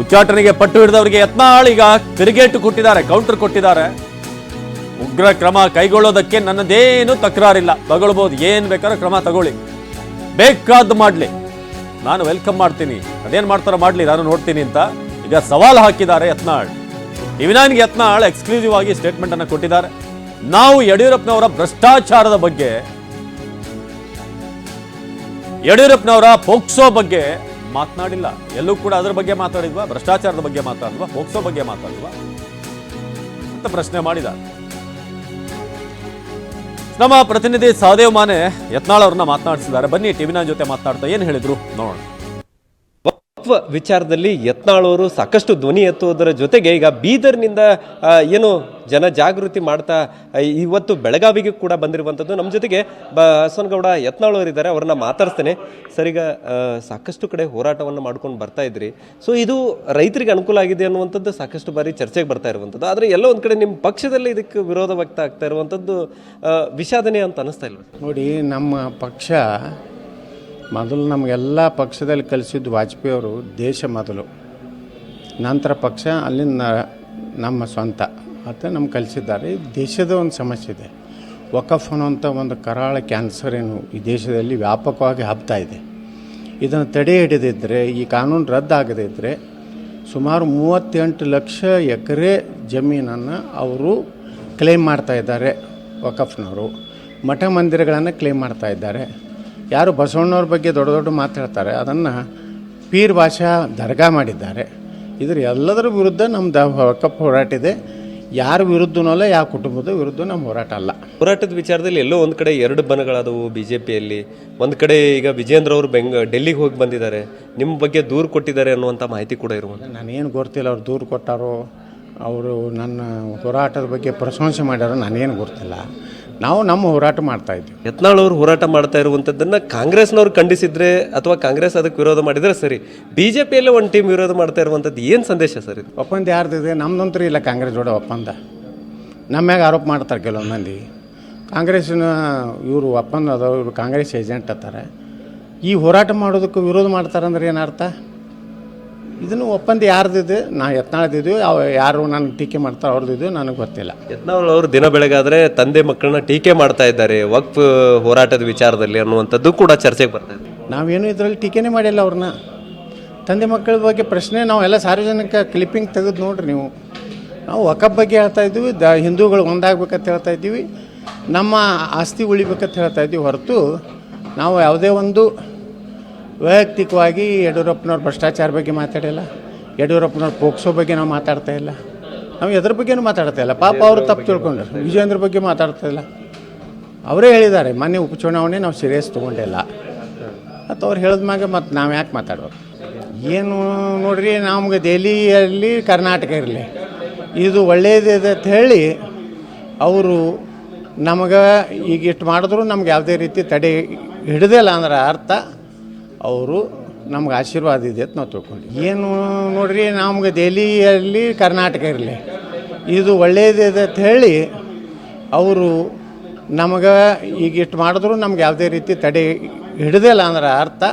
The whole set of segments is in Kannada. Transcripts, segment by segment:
ಉಚ್ಚಾಟನೆಗೆ ಪಟ್ಟು ಹಿಡಿದವರಿಗೆ ಯತ್ನಾಳ್ ಈಗ ತಿರುಗೇಟು ಕೊಟ್ಟಿದ್ದಾರೆ ಕೌಂಟರ್ ಕೊಟ್ಟಿದ್ದಾರೆ. ಉಗ್ರ ಕ್ರಮ ಕೈಗೊಳ್ಳೋದಕ್ಕೆ ನನ್ನದೇನು ತಕರಾರಿಲ್ಲ. ತಗೊಳ್ಬೋದು, ಏನ್ ಬೇಕಾದ್ರೂ ಕ್ರಮ ತಗೊಳ್ಳಿ. ಬೇಕಾದ್ದು ಮಾಡ್ಲಿ. ನಾನು ವೆಲ್ಕಮ್ ಮಾಡ್ತೀನಿ. ಅದೇನ್ ಮಾಡ್ತಾರೋ ಮಾಡ್ಲಿ, ನಾನು ನೋಡ್ತೀನಿ ಅಂತ ಈಗ ಸವಾಲು ಹಾಕಿದ್ದಾರೆ ಯತ್ನಾಳ್. ಇವಿನಾನ್ಗೆ ನೈನ್ಗೆ ಯತ್ನಾಳ್ ಎಕ್ಸ್ಕ್ಲೂಸಿವ್ ಆಗಿ ಸ್ಟೇಟ್ಮೆಂಟ್ ಅನ್ನ ಕೊಟ್ಟಿದ್ದಾರೆ. ನಾವು ಯಡಿಯೂರಪ್ಪನವರ ಭ್ರಷ್ಟಾಚಾರದ ಬಗ್ಗೆ, ಯಡಿಯೂರಪ್ಪನವರ ಪೋಕ್ಸೋ ಬಗ್ಗೆ ಮಾತನಾಡಿಲ್ಲ. ಎಲ್ಲೂ ಕೂಡ ಅದರ ಬಗ್ಗೆ ಮಾತಾಡಿದ್ವಾ? ಭ್ರಷ್ಟಾಚಾರದ ಬಗ್ಗೆ ಮಾತಾಡಿದ್ವಾ? ಹೋಗ್ಸೋ ಬಗ್ಗೆ ಮಾತಾಡಿದ್ವಾ? ಅಂತ ಪ್ರಶ್ನೆ ಮಾಡಿದ. ನಮ್ಮ ಪ್ರತಿನಿಧಿ ಸಹದೇವ್ ಮಾನೆ ಯತ್ನಾಳ್ ಅವ್ರನ್ನ ಮಾತನಾಡಿಸಿದ್ದಾರೆ. ಬನ್ನಿ ಟಿವಿನ ಜೊತೆ ಮಾತನಾಡ್ತಾ ಏನ್ ಹೇಳಿದ್ರು? ನೋಡೋಣ. ವಿಚಾರದಲ್ಲಿ ಯತ್ನಾಳವರು ಸಾಕಷ್ಟು ಧ್ವನಿ ಎತ್ತುವುದರ ಜೊತೆಗೆ ಈಗ ಬೀದರ್ನಿಂದ ಏನು ಜನ ಜಾಗೃತಿ ಮಾಡ್ತಾ ಇವತ್ತು ಬೆಳಗಾವಿಗೆ ಕೂಡ ಬಂದಿರುವಂಥದ್ದು. ನಮ್ಮ ಜೊತೆಗೆ ಬ ಬಸವನಗೌಡ ಯತ್ನಾಳವರು ಇದ್ದಾರೆ, ಅವ್ರನ್ನ ಮಾತಾಡ್ತೇನೆ ಸರ್, ಈಗ ಸಾಕಷ್ಟು ಕಡೆ ಹೋರಾಟವನ್ನು ಮಾಡ್ಕೊಂಡು ಬರ್ತಾ ಇದ್ರಿ. ಸೊ, ಇದು ರೈತರಿಗೆ ಅನುಕೂಲ ಆಗಿದೆ ಅನ್ನುವಂಥದ್ದು ಸಾಕಷ್ಟು ಬಾರಿ ಚರ್ಚೆಗೆ ಬರ್ತಾ ಇರುವಂಥದ್ದು. ಆದರೆ ಎಲ್ಲ ಒಂದು ಕಡೆ ನಿಮ್ಮ ಪಕ್ಷದಲ್ಲಿ ಇದಕ್ಕೆ ವಿರೋಧ ವ್ಯಕ್ತ ಆಗ್ತಾ ಇರುವಂಥದ್ದು ವಿಷಾದನೆ ಅಂತ ಅನಿಸ್ತಾ ಇಲ್ಲ ನೋಡಿ, ನಮ್ಮ ಪಕ್ಷ ಮೊದಲು ನಮಗೆಲ್ಲ ಪಕ್ಷದಲ್ಲಿ ಕಲಿಸಿದ್ದು ವಾಜಪೇಯಿ ಅವರು ದೇಶ ಮೊದಲು. ನಂತರ ಪಕ್ಷ, ಅಲ್ಲಿಂದ ನಮ್ಮ ಸ್ವಂತ. ಮತ್ತು ನಮ್ಗೆ ಕಲಿಸಿದ್ದಾರೆ. ದೇಶದ ಒಂದು ಸಮಸ್ಯೆ ಇದೆ. ವಕಫ್ ಅನ್ನುವಂಥ ಒಂದು ಕರಾಳ ಕ್ಯಾನ್ಸರ್ ಏನು ಈ ದೇಶದಲ್ಲಿ ವ್ಯಾಪಕವಾಗಿ ಹಬ್ತಾ ಇದೆ. ಇದನ್ನು ತಡೆ ಹಿಡಿದಿದ್ದರೆ ಈ ಕಾನೂನು ರದ್ದಾಗದಿದ್ದರೆ ಸುಮಾರು ಮೂವತ್ತೆಂಟು ಲಕ್ಷ ಎಕರೆ ಜಮೀನನ್ನು ಅವರು ಕ್ಲೇಮ್ ಮಾಡ್ತಾ ಇದ್ದಾರೆ ವಕಫ್ನವರು. ಮಠ ಮಂದಿರಗಳನ್ನು ಕ್ಲೇಮ್ ಮಾಡ್ತಾ ಇದ್ದಾರೆ. ಯಾರು ಬಸವಣ್ಣವ್ರ ಬಗ್ಗೆ ದೊಡ್ಡ ದೊಡ್ಡ ಮಾತಾಡ್ತಾರೆ ಅದನ್ನು ಪೀರ್ ಭಾಷಾ ದರ್ಗಾ ಮಾಡಿದ್ದಾರೆ. ಇದ್ರ ಎಲ್ಲದರ ವಿರುದ್ಧ ನಮ್ಮದು ದ ಹೋರಾಟ ಇದೆ. ಯಾರ ವಿರುದ್ಧನೂ ಅಲ್ಲ ಯಾವ ಕುಟುಂಬದ ವಿರುದ್ಧ ನಮ್ಮ ಹೋರಾಟ ಅಲ್ಲ. ಹೋರಾಟದ ವಿಚಾರದಲ್ಲಿ ಎಲ್ಲೋ ಒಂದು ಕಡೆ ಎರಡು ಬನಗಳಾದವು ಬಿ ಜೆ ಪಿಯಲ್ಲಿ ಒಂದು ಕಡೆ ಈಗ ವಿಜೇಂದ್ರ ಅವರು ಬೆಂಗ ಡೆಲ್ಲಿಗೆ ಹೋಗಿ ಬಂದಿದ್ದಾರೆ. ನಿಮ್ಮ ಬಗ್ಗೆ ದೂರು ಕೊಟ್ಟಿದ್ದಾರೆ ಅನ್ನುವಂಥ ಮಾಹಿತಿ ಕೂಡ ಇರುವಂಥ ನಾನೇನು ಗೊತ್ತಿಲ್ಲ ಅವ್ರು ದೂರು ಕೊಟ್ಟಾರೋ ಅವರು ನನ್ನ ಹೋರಾಟದ ಬಗ್ಗೆ ಪ್ರಶಂಸೆ ಮಾಡ್ಯಾರೋ ನಾನೇನು ಗೊತ್ತಿಲ್ಲ. ನಾವು ನಮ್ಮ ಹೋರಾಟ ಮಾಡ್ತಾ ಇದ್ವಿ ಯತ್ನಾಳ್ ಅವರು ಹೋರಾಟ ಮಾಡ್ತಾ ಇರುವಂಥದ್ದನ್ನ ಕಾಂಗ್ರೆಸ್ನವ್ರು ಖಂಡಿಸಿದ್ರೆ ಅಥವಾ ಕಾಂಗ್ರೆಸ್ ಅದಕ್ಕೆ ವಿರೋಧ ಮಾಡಿದ್ರೆ ಸರಿ. ಬಿ ಜೆ ಪಿಯಲ್ಲೇ ಒಂದು ಟೀಮ್ ವಿರೋಧ ಮಾಡ್ತಾ ಇರುವಂಥದ್ದು ಏನು ಸಂದೇಶ ಸರ್ ಇದು? ಒಪ್ಪಂದ ಯಾರ್ದಿದೆ ನಮ್ದಂತೂ ಇಲ್ಲ ಕಾಂಗ್ರೆಸ್ ಜೋಡ ಒಪ್ಪಂದ. ನಮ್ಮ ಮ್ಯಾಗ ಆರೋಪ ಮಾಡ್ತಾರೆ ಕೆಲವೊಂದು ಮಂದಿ. ಕಾಂಗ್ರೆಸ್ನ ಇವರು ಒಪ್ಪಂದ ಅದಾವ ಇವರು ಕಾಂಗ್ರೆಸ್ ಏಜೆಂಟ್ ಅತ್ತಾರೆ. ಈ ಹೋರಾಟ ಮಾಡೋದಕ್ಕೆ ವಿರೋಧ ಮಾಡ್ತಾರೆ ಅಂದ್ರೆ ಏನು ಅರ್ಥ? ಇದನ್ನು ಒಪ್ಪಂದ ಯಾರ್ದಿದೆ? ನಾ ಯತ್ನಾಳ್ದಿದ್ವಿ. ಅವ ಯಾರು ನಾನು ಟೀಕೆ ಮಾಡ್ತಾರೆ ಅವ್ರದ್ದು ನನಗೆ ಗೊತ್ತಿಲ್ಲ. ಯತ್ನಾಳ್ ಅವರು ದಿನ ಬೆಳಗಾದ್ರೆ ತಂದೆ ಮಕ್ಕಳನ್ನ ಟೀಕೆ ಮಾಡ್ತಾ ಇದ್ದಾರೆ. ವಕ್ಫ್ ಹೋರಾಟದ ವಿಚಾರದಲ್ಲಿ ಅನ್ನುವಂಥದ್ದು ಕೂಡ ಚರ್ಚೆಗೆ ಬರ್ತಾ ಇದೆ. ನಾವೇನು ಇದರಲ್ಲಿ ಟೀಕೆನೇ ಮಾಡಿಲ್ಲ ಅವ್ರನ್ನ. ತಂದೆ ಮಕ್ಕಳ ಬಗ್ಗೆ ಪ್ರಶ್ನೆ ನಾವೆಲ್ಲ ಎಲ್ಲ ಸಾರ್ವಜನಿಕ ಕ್ಲಿಪ್ಪಿಂಗ್ ತೆಗೆದು ನೋಡ್ರಿ ನೀವು. ನಾವು ವಕಫ್ ಬಗ್ಗೆ ಹೇಳ್ತಾ ಇದ್ದೀವಿ ದ ಹಿಂದೂಗಳು ಒಂದಾಗಬೇಕಂತ ಹೇಳ್ತಾ ಇದ್ದೀವಿ ನಮ್ಮ ಆಸ್ತಿ ಉಳಿಬೇಕಂತ ಹೇಳ್ತಾ ಇದ್ದೀವಿ ಹೊರತು ನಾವು ಯಾವುದೇ ಒಂದು ವೈಯಕ್ತಿಕವಾಗಿ ಯಡಿಯೂರಪ್ಪನವ್ರ ಭ್ರಷ್ಟಾಚಾರ ಬಗ್ಗೆ ಮಾತಾಡಿಲ್ಲ. ಯಡಿಯೂರಪ್ಪನವ್ರ ಪೋಕ್ಸೋ ಬಗ್ಗೆ ನಾವು ಮಾತಾಡ್ತಾ ಇಲ್ಲ. ನಾವು ಎದ್ರ ಬಗ್ಗೆನೂ ಮಾತಾಡ್ತಾ ಇಲ್ಲ. ಪಾಪ ಅವರು ತಪ್ಪು ತಿಳ್ಕೊಂಡ್ರು. ವಿಜೇಂದ್ರ ಬಗ್ಗೆ ಮಾತಾಡ್ತಾ ಇಲ್ಲ. ಅವರೇ ಹೇಳಿದ್ದಾರೆ ಮೊನ್ನೆ ಉಪಚುನಾವಣೆ ನಾವು ಸೀರಿಯಸ್ ತೊಗೊಂಡಿಲ್ಲ. ಮತ್ತು ಅವ್ರು ಹೇಳಿದ ಮ್ಯಾಗ ಮತ್ತು ನಾವು ಯಾಕೆ ಮಾತಾಡೋದು ಏನು ನೋಡ್ರಿ, ನಮ್ಗೆ ದೆಹಲಿಯಲ್ಲಿ ಕರ್ನಾಟಕ ಇರಲಿ. ಇದು ಒಳ್ಳೆಯದಿದೆ ಅಂತ ಹೇಳಿ ಅವರು ನಮಗೆ ಈಗ ಇಷ್ಟು ಮಾಡಿದ್ರು ನಮ್ಗೆ ಯಾವುದೇ ರೀತಿ ತಡೆ ಹಿಡಿದಿಲ್ಲ ಅಂದ್ರೆ ಅರ್ಥ. ಅವರು ನಮ್ಗೆ ಆಶೀರ್ವಾದ ಇದೆ ಅಂತ ನಾವು ತಿಳ್ಕೊಂಡ್ವಿ ಏನು ನೋಡ್ರಿ ನಮ್ಗೆ ದೆಹಲಿಯಲ್ಲಿ ಕರ್ನಾಟಕ ಇರಲಿ ಇದು ಒಳ್ಳೆಯದಿದೆ ಅಂತ ಹೇಳಿ ಅವರು ನಮಗೆ ಈಗ ಇಷ್ಟು ಮಾಡಿದ್ರು ನಮ್ಗೆ ಯಾವುದೇ ರೀತಿ ತಡೆ ಹಿಡಿದಿಲ್ಲ ಅಂದ್ರೆ ಅರ್ಥ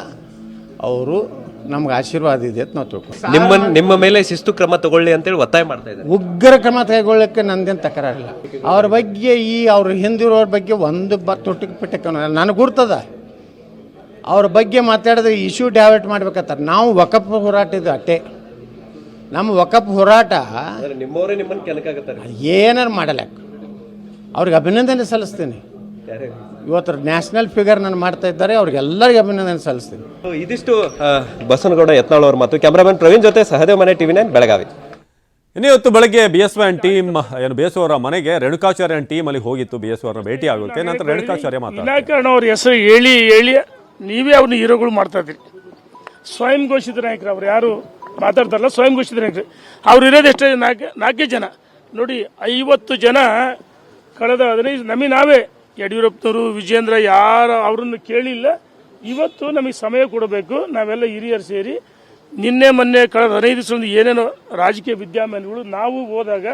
ಅವರು ನಮ್ಗೆ ಆಶೀರ್ವಾದ ಇದೆ ಅಂತ ನಾವು ತಿಳ್ಕೊಂಡು ನಿಮ್ಮ ನಿಮ್ಮ ಮೇಲೆ ಶಿಸ್ತು ಕ್ರಮ ತಗೊಳ್ಳಿ ಅಂತೇಳಿ ಒತ್ತಾಯ ಮಾಡ್ತಾ ಇದ್ದಾರೆ. ಉಗ್ರ ಕ್ರಮ ತಗೊಳ್ಳೋಕ್ಕೆ ನಂದೇನು ತಕರಾರಿಲ್ಲ. ಅವ್ರ ಬಗ್ಗೆ ಈ ಅವ್ರ ಹಿಂದಿರೋರ ಬಗ್ಗೆ ಒಂದು ಬ ತೊಟ್ಟಿಗೆ ಪಿಟ್ಟಕ್ಕೆ ನನಗೆ ಗುರ್ತದ. ಅವ್ರ ಬಗ್ಗೆ ಮಾತಾಡಿದ್ರೆ ಇಶ್ಯೂ ಡೈವರ್ಟ್ ಮಾಡ್ಬೇಕತ್ತಾರೆ ನಾವು ವಕಪ್ ಹೋರಾಟ ಇದು ಅಟ್ಟೆ. ನಮ್ಮ ವಕಪ್ ಹೋರಾಟ ನಿಮ್ಮವರೇ ನಿಮ್ಮನ್ನು ಏನಾರು ಮಾಡಲ್ಲ ಅವ್ರಿಗೆ ಅಭಿನಂದನೆ ಸಲ್ಲಿಸ್ತೀನಿ. ಇವತ್ತು ನ್ಯಾಷನಲ್ ಫಿಗರ್ ನಾನು ಮಾಡ್ತಾ ಇದ್ದಾರೆ ಅವ್ರಿಗೆಲ್ಲರಿಗೂ ಅಭಿನಂದನೆ ಸಲ್ಲಿಸ್ತೀನಿ. ಇದಿಷ್ಟು ಬಸನಗೌಡ ಯತ್ನಾಳ್ ಅವ್ರ ಮತ್ತು ಕ್ಯಾಮ್ರಾಮನ್ ಪ್ರವೀಣ್ ಜೊತೆ ಸಹದೇವ್ ಮನೆ ಟಿವಿ ನೈನ್ ಬೆಳಗಾವಿ. ಇನ್ನು ಇವತ್ತು ಬೆಳಗ್ಗೆ ಬಿ ಎಸ್ ವೈ ಟೀಮ್ ಏನು ಬಿ ಎಸ್ ಅವರ ಮನೆಗೆ ರೇಣುಕಾಚಾರ್ಯ ಟೀಮ್ ಅಲ್ಲಿ ಹೋಗಿತ್ತು. ಬಿ ಎಸ್ ಅವರ ಭೇಟಿ ಆಗುತ್ತೆ ನಂತರ ರೇಣುಕಾಚಾರ್ಯ ಮಾತಾಡ್ತಾರೆ. ಅವ್ರ ಹೆಸರು ಹೇಳಿ ಹೇಳಿ. ನೀವೇ ಅವ್ರನ್ನ ಹೀರೋಗಳು ಮಾಡ್ತಾ ಇದ್ರಿ ಸ್ವಯಂ ಘೋಷಿತ ನಾಯಕರು ಅವ್ರು ಯಾರು ಮಾತಾಡ್ತಾರಲ್ಲ, ಸ್ವಯಂ ಘೋಷಿತ ನಾಯಕರು. ಅವ್ರು ಇರೋದು ಎಷ್ಟೇ ನಾಲ್ಕು ನಾಲ್ಕೇ ಜನ. ನೋಡಿ, ಐವತ್ತು ಜನ ಕಳೆದ ಹದಿನೈದು ನಮಗೆ ನಾವೇ ಯಡಿಯೂರಪ್ಪನವರು ವಿಜೇಂದ್ರ ಯಾರು ಅವ್ರನ್ನ ಕೇಳಿಲ್ಲ. ಇವತ್ತು ನಮಗೆ ಸಮಯ ಕೊಡಬೇಕು. ನಾವೆಲ್ಲ ಹಿರಿಯರು ಸೇರಿ ನಿನ್ನೆ, ಮೊನ್ನೆ, ಕಳೆದ ಹದಿನೈದು ದಿವಸದಿಂದ ಏನೇನೋ ರಾಜಕೀಯ ವಿದ್ಯಮಾನಗಳು ನಾವು ಹೋದಾಗ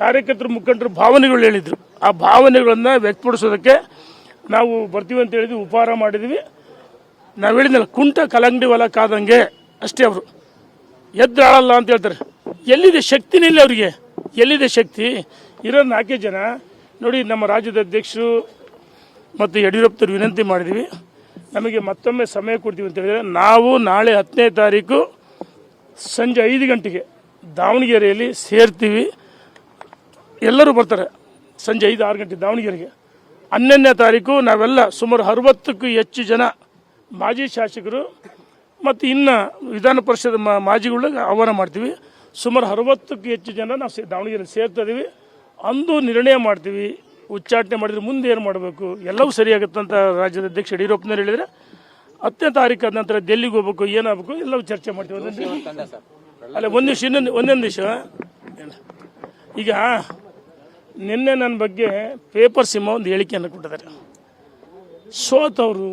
ಕಾರ್ಯಕರ್ತರು ಮುಖಂಡರು ಭಾವನೆಗಳು ಹೇಳಿದ್ರು. ಆ ಭಾವನೆಗಳನ್ನು ವ್ಯಕ್ತಪಡಿಸೋದಕ್ಕೆ ನಾವು ಬರ್ತೀವಿ ಅಂತ ಹೇಳಿದ್ವಿ ಉಪಹಾರ ಮಾಡಿದ್ವಿ. ನಾವು ಹೇಳಿದ್ನಲ್ಲ, ಕುಂಟ ಕಲಂಗಡಿ ಹೊಲ ಕಾದಂಗೆ ಅಷ್ಟೇ ಅವರು. ಎದ್ದಾಳಲ್ಲ ಅಂತ ಹೇಳ್ತಾರೆ. ಎಲ್ಲಿದೆ ಶಕ್ತಿನೇ ಇಲ್ಲ ಅವರಿಗೆ? ಎಲ್ಲಿದೆ ಶಕ್ತಿ? ಇರೋ ನಾಲ್ಕೇ ಜನ, ನೋಡಿ ನಮ್ಮ ರಾಜ್ಯದ ಅಧ್ಯಕ್ಷರು ಮತ್ತು ಯಡಿಯೂರಪ್ಪರು ವಿನಂತಿ ಮಾಡಿದ್ದೀವಿ ನಮಗೆ ಮತ್ತೊಮ್ಮೆ ಸಮಯ ಕೊಡ್ತೀವಿ ಅಂತ ಹೇಳಿದರೆ, ನಾವು ನಾಳೆ ಹತ್ತನೇ ತಾರೀಕು ಸಂಜೆ ಐದು ಗಂಟೆಗೆ ದಾವಣಗೆರೆಯಲ್ಲಿ ಸೇರ್ತೀವಿ. ಎಲ್ಲರೂ ಬರ್ತಾರೆ ಸಂಜೆ ಐದು ಆರು ಗಂಟೆ ದಾವಣಗೆರೆಗೆ. ಹನ್ನೊಂದನೇ ತಾರೀಕು ನಾವೆಲ್ಲ ಸುಮಾರು ಅರವತ್ತಕ್ಕೂ ಹೆಚ್ಚು ಜನ ಮಾಜಿ ಶಾಸಕರು ಮತ್ತು ಇನ್ನು ವಿಧಾನ ಪರಿಷತ್ ಮಾಜಿಗಳಿಗೆ ಆಹ್ವಾನ ಮಾಡ್ತೀವಿ. ಸುಮಾರು ಅರವತ್ತಕ್ಕೂ ಹೆಚ್ಚು ಜನ ನಾವು ಸೇ ದಾವಣಗೆರೆ ಸೇರ್ತಾ ಇದ್ದೀವಿ ಅಂದು ನಿರ್ಣಯ ಮಾಡ್ತೀವಿ. ಉಚ್ಚಾಟನೆ ಮಾಡಿದ್ರೆ ಮುಂದೆ ಏನು ಮಾಡಬೇಕು? ಎಲ್ಲವೂ ಸರಿಯಾಗುತ್ತೆ ಅಂತ ರಾಜ್ಯದ ಅಧ್ಯಕ್ಷ ಯಡಿಯೂರಪ್ಪನವ್ರು ಹೇಳಿದರೆ, ಹತ್ತನೇ ತಾರೀಕಾದ ನಂತರ ಡೆಲ್ಲಿಗೆ ಹೋಗ್ಬೇಕು, ಏನಾಗಬೇಕು, ಎಲ್ಲವೂ ಚರ್ಚೆ ಮಾಡ್ತೀವಿ. ಅಲ್ಲ, ಒಂದು ದಿವಸ, ಇನ್ನೊಂದು ಒಂದೊಂದು ದಿವಸ. ಈಗ ನಿನ್ನೆ ನನ್ನ ಬಗ್ಗೆ ಪೇಪರ್ ಸಿಂಹ ಒಂದು ಹೇಳಿಕೆಯನ್ನು ಕೊಟ್ಟಿದ್ದಾರೆ. ಸೋತವರು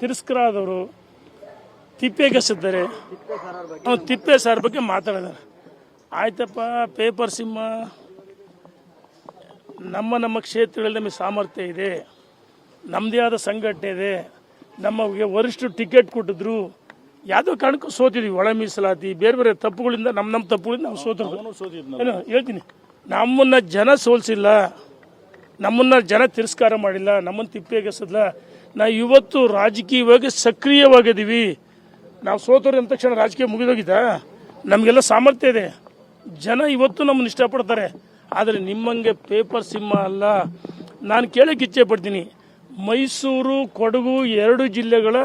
ತಿರಸ್ಕಾರ ಆದವರು ತಿಪ್ಪೆಗೆಸಿದ್ದಾರೆ. ಅವ್ನು ತಿಪ್ಪೆ ಸಾರ್ ಬಗ್ಗೆ ಮಾತಾಡಿದ್ದಾರೆ. ಆಯ್ತಪ್ಪ ಪೇಪರ್ ಸಿಂಹ ನಮ್ಮ ನಮ್ಮ ಕ್ಷೇತ್ರಗಳಲ್ಲಿ ನಮಗೆ ಸಾಮರ್ಥ್ಯ ಇದೆ. ನಮ್ಮದೇ ಆದ ಸಂಘಟನೆ ಇದೆ. ನಮಗೆ ವರಿಷ್ಠರು ಟಿಕೆಟ್ ಕೊಟ್ಟಿದ್ರು. ಯಾವುದೋ ಕಾರಣಕ್ಕೂ ಸೋತಿದ್ವಿ. ಒಳ ಮೀಸಲಾತಿ ಬೇರೆ ಬೇರೆ ತಪ್ಪುಗಳಿಂದ ನಮ್ಮ ನಮ್ಮ ತಪ್ಪುಗಳಿಂದ ನಾವು ಸೋತಿದ್ವಿ. ಏನು ಹೇಳ್ತೀನಿ. ನಮ್ಮನ್ನ ಜನ ಸೋಲಿಸಿಲ್ಲ. ನಮ್ಮನ್ನ ಜನ ತಿರಸ್ಕಾರ ಮಾಡಿಲ್ಲ. ನಮ್ಮನ್ನು ತಿಪ್ಪೆಗೆಸಲ್ಲ ನಾವು ಇವತ್ತು ರಾಜಕೀಯವಾಗಿ ಸಕ್ರಿಯವಾಗಿದ್ದೀವಿ. ನಾವು ಸೋತರು ಅಂದ ತಕ್ಷಣ ರಾಜಕೀಯ ಮುಗಿದೋಗಿದ್ದ. ನಮಗೆಲ್ಲ ಸಾಮರ್ಥ್ಯ ಇದೆ. ಜನ ಇವತ್ತು ನಮ್ಮನ್ನು ಇಷ್ಟಪಡ್ತಾರೆ. ಆದರೆ ನಿಮ್ಮಂಗೆ ಪೇಪರ್ ಸಿಂಹ ಅಲ್ಲ. ನಾನು ಕೇಳಕ್ಕೆ ಇಚ್ಛೆ ಪಡ್ತೀನಿ. ಮೈಸೂರು, ಕೊಡಗು ಎರಡು ಜಿಲ್ಲೆಗಳ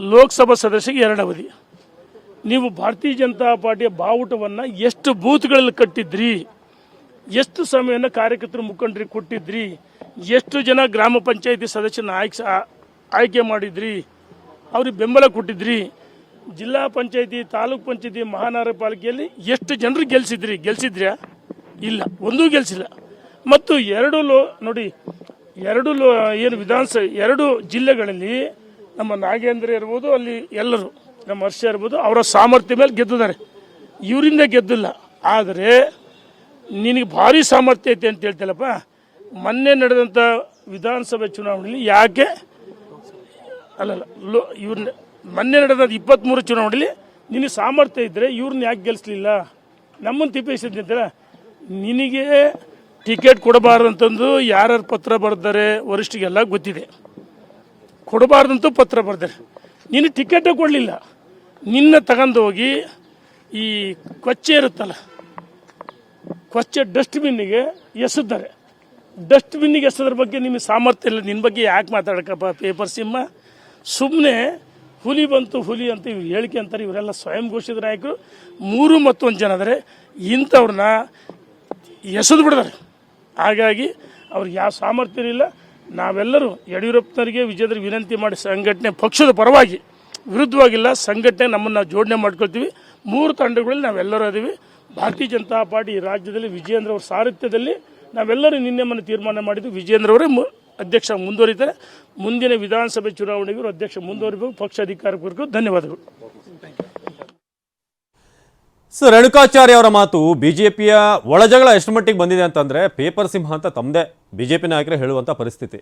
ಲೋಕಸಭಾ ಸದಸ್ಯರಿಗೆ ಎರಡು ನೀವು ಭಾರತೀಯ ಜನತಾ ಪಾರ್ಟಿಯ ಬಾವುಟವನ್ನು ಎಷ್ಟು ಬೂತ್ಗಳಲ್ಲಿ ಕಟ್ಟಿದ್ರಿ? ಎಷ್ಟು ಸಮಯವನ್ನು ಕಾರ್ಯಕರ್ತರು ಮುಖಂಡರಿಗೆ ಕೊಟ್ಟಿದ್ರಿ? ಎಷ್ಟು ಜನ ಗ್ರಾಮ ಪಂಚಾಯಿತಿ ಸದಸ್ಯನ ಆಯ್ಕೆ ಆಯ್ಕೆ ಮಾಡಿದ್ರಿ? ಅವ್ರಿಗೆ ಬೆಂಬಲ ಕೊಟ್ಟಿದ್ರಿ? ಜಿಲ್ಲಾ ಪಂಚಾಯತಿ, ತಾಲೂಕ್ ಪಂಚಾಯತಿ, ಮಹಾನಗರ ಪಾಲಿಕೆಯಲ್ಲಿ ಎಷ್ಟು ಜನರು ಗೆಲ್ಸಿದ್ರಿ? ಗೆಲ್ಸಿದ್ರ್ಯಾ? ಇಲ್ಲ, ಒಂದೂ ಗೆಲ್ಸಿಲ್ಲ. ಮತ್ತು ಎರಡು ಲೋ, ನೋಡಿ, ಎರಡು ಲೋ, ಏನು ವಿಧಾನಸಭೆ ಎರಡು ಜಿಲ್ಲೆಗಳಲ್ಲಿ ನಮ್ಮ ನಾಗೇಂದ್ರ ಇರ್ಬೋದು, ಅಲ್ಲಿ ಎಲ್ಲರೂ, ನಮ್ಮ ಹರ್ಷ ಇರ್ಬೋದು, ಅವರ ಸಾಮರ್ಥ್ಯ ಮೇಲೆ ಗೆದ್ದಿದ್ದಾರೆ. ಇವರಿಂದ ಗೆದ್ದಿಲ್ಲ. ಆದರೆ ನಿನಗೆ ಭಾರಿ ಸಾಮರ್ಥ್ಯ ಐತೆ ಅಂತ ಹೇಳ್ತಲ್ಲಪ್ಪ ಮೊನ್ನೆ ನಡೆದಂಥ ವಿಧಾನಸಭೆ ಚುನಾವಣೆಯಲ್ಲಿ ಯಾಕೆ ಅಲ್ಲಲ್ಲ ಲೋ ಇವ್ರನ್ನ ಮೊನ್ನೆ ನಡೆದ ಇಪ್ಪತ್ತ್ಮೂರು ಚುನಾವಣೆಯಲ್ಲಿ ನಿನಗೆ ಸಾಮರ್ಥ್ಯ ಇದ್ದರೆ ಇವ್ರನ್ನ ಯಾಕೆ ಗೆಲ್ಲಿಸ್ಲಿಲ್ಲ ನಮ್ಮನ್ನು ತಿಪ್ಪಿಸಿದ್ದೆ ಅಂತಾರೆ? ನಿನಗೆ ಟಿಕೆಟ್ ಕೊಡಬಾರ್ದಂತಂದು ಯಾರ್ಯಾರು ಪತ್ರ ಬರೆದಾರೆ ವರಿಷ್ಠಿಗೆಲ್ಲ ಗೊತ್ತಿದೆ. ಕೊಡಬಾರ್ದಂತೂ ಪತ್ರ ಬರೆದಾರೆ ನೀನು ಟಿಕೆಟೇ ಕೊಡಲಿಲ್ಲ. ನಿನ್ನ ತಗೊಂಡೋಗಿ ಈ ಕೊಚ್ಚೆ ಇರುತ್ತಲ್ಲ ಕೊಚ್ಚೆ ಡಸ್ಟ್ಬಿನ್ನಿಗೆ ಎಸೆದ್ದಾರೆ ಡಸ್ಟ್ಬಿನ್ನಿಗೆ ಎಸೆದ್ರ ಬಗ್ಗೆ ನಿಮಗೆ ಸಾಮರ್ಥ್ಯ ಇಲ್ಲ. ನಿನ್ನ ಬಗ್ಗೆ ಯಾಕೆ ಮಾತಾಡಕಪ್ಪ? ಪೇಪರ್ ಸಿಂಹ? ಸುಮ್ಮನೆ ಹುಲಿ ಬಂತು ಹುಲಿ ಅಂತ ಇವ್ರು ಹೇಳಿಕೆ ಅಂತಾರೆ. ಇವರೆಲ್ಲ ಸ್ವಯಂ ಘೋಷಿತ ನಾಯಕರು. ಮೂರು ಮತ್ತೊಂದು ಜನ ಆದರೆ ಇಂಥವ್ರನ್ನ ಎಸೆದು ಬಿಡ್ತಾರೆ. ಹಾಗಾಗಿ ಅವ್ರಿಗೆ ಯಾವ ಸಾಮರ್ಥ್ಯ ಇಲ್ಲ. ನಾವೆಲ್ಲರೂ ಯಡಿಯೂರಪ್ಪನವರಿಗೆ ವಿಜಯದ್ರ ವಿನಂತಿ ಮಾಡಿ ಸಂಘಟನೆ ಪಕ್ಷದ ಪರವಾಗಿ ವಿರುದ್ಧವಾಗಿಲ್ಲ. ಸಂಘಟನೆ ನಮ್ಮನ್ನು ಜೋಡಣೆ ಮಾಡ್ಕೊಳ್ತೀವಿ. ಮೂರು ತಂಡಗಳಲ್ಲಿ ನಾವೆಲ್ಲರೂ ಅದೀವಿ ಭಾರತೀಯ ಜನತಾ ಪಾರ್ಟಿ ರಾಜ್ಯದಲ್ಲಿ ವಿಜಯೇಂದ್ರ ಅವರ ಸಾರಥ್ಯದಲ್ಲಿ ನಾವೆಲ್ಲರೂ ನಿನ್ನೆ ಮೊನ್ನೆ ತೀರ್ಮಾನ ಮಾಡಿದ್ದು ವಿಜಯೇಂದ್ರ ಅವರೇ ಮು ಅಧ್ಯಕ್ಷ ಮುಂದುವರಿತಾರೆ. ಮುಂದಿನ ವಿಧಾನಸಭೆ ಚುನಾವಣೆಗೂ ಅಧ್ಯಕ್ಷ ಮುಂದುವರಿಬೇಕು. ಪಕ್ಷ ಅಧಿಕಾರಕ್ಕೂ ಧನ್ಯವಾದಗಳು. ಸರ್, ರೇಣುಕಾಚಾರ್ಯ ಅವರ ಮಾತು ಬಿಜೆಪಿಯ ಒಳಜಗಳ ಎಷ್ಟು ಮಟ್ಟಿಗೆ ಬಂದಿದೆ ಅಂತಂದ್ರೆ ಪೇಪರ್ ಸಿಂಹ ಅಂತ ತಮ್ಮದೇ ಬಿಜೆಪಿ ನಾಯಕರೇ ಹೇಳುವಂತ ಪರಿಸ್ಥಿತಿ.